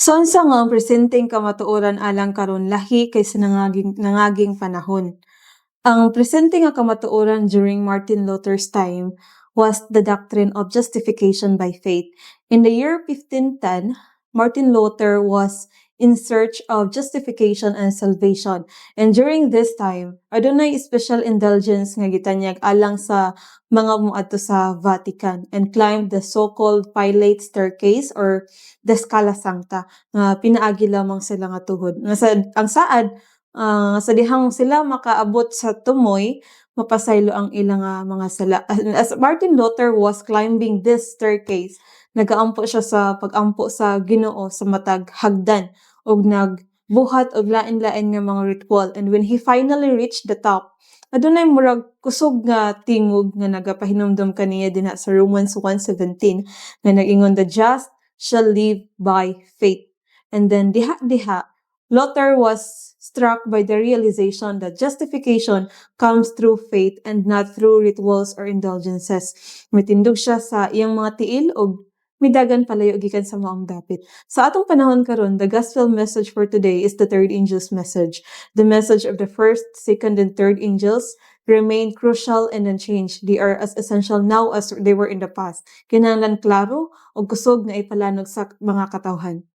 So unsa nga ang presenteng kamatuoran alang karon lahi kaysa nangaging nangaging panahon? Ang presente nga kamatuoran during Martin Luther's time was the doctrine of justification by faith. In the year 1510, Martin Luther was in search of justification and salvation. And during this time, adunay special indulgence nga gitanyag alang sa mga muadto sa Vatican and climbed the so-called Pilate staircase or the Scala Sancta nga pinaagi lamang sila nga tuhod. Nga sa ang saad ah, sa dihang sila makaabot sa tumoy mapasaylo ang ilang nga mga sala. As Martin Luther was climbing this staircase, nagaampo siya sa pag-ampo sa Ginoo sa matag hagdan ug nagbuhat og lain-lain nga mga ritual and when he finally reached the top adunay murag kusog nga tingog nga nagapahinumdom kaniya dinha sa Romans 1:17 nga nag-ingon the just shall live by faith. And then diha diha Luther was struck by the realization that justification comes through faith and not through rituals or indulgences. Mitindog siya sa iyang mga tiil ug midagan palayo gikan sa maong dapit. Sa atong panahon karon, the gospel message for today is the third angel's message. The message of the first, second, and third angels remain crucial and unchanged. They are as essential now as they were in the past. Kinahanglan klaro ug kusog nga ipalanog sa mga katawhan.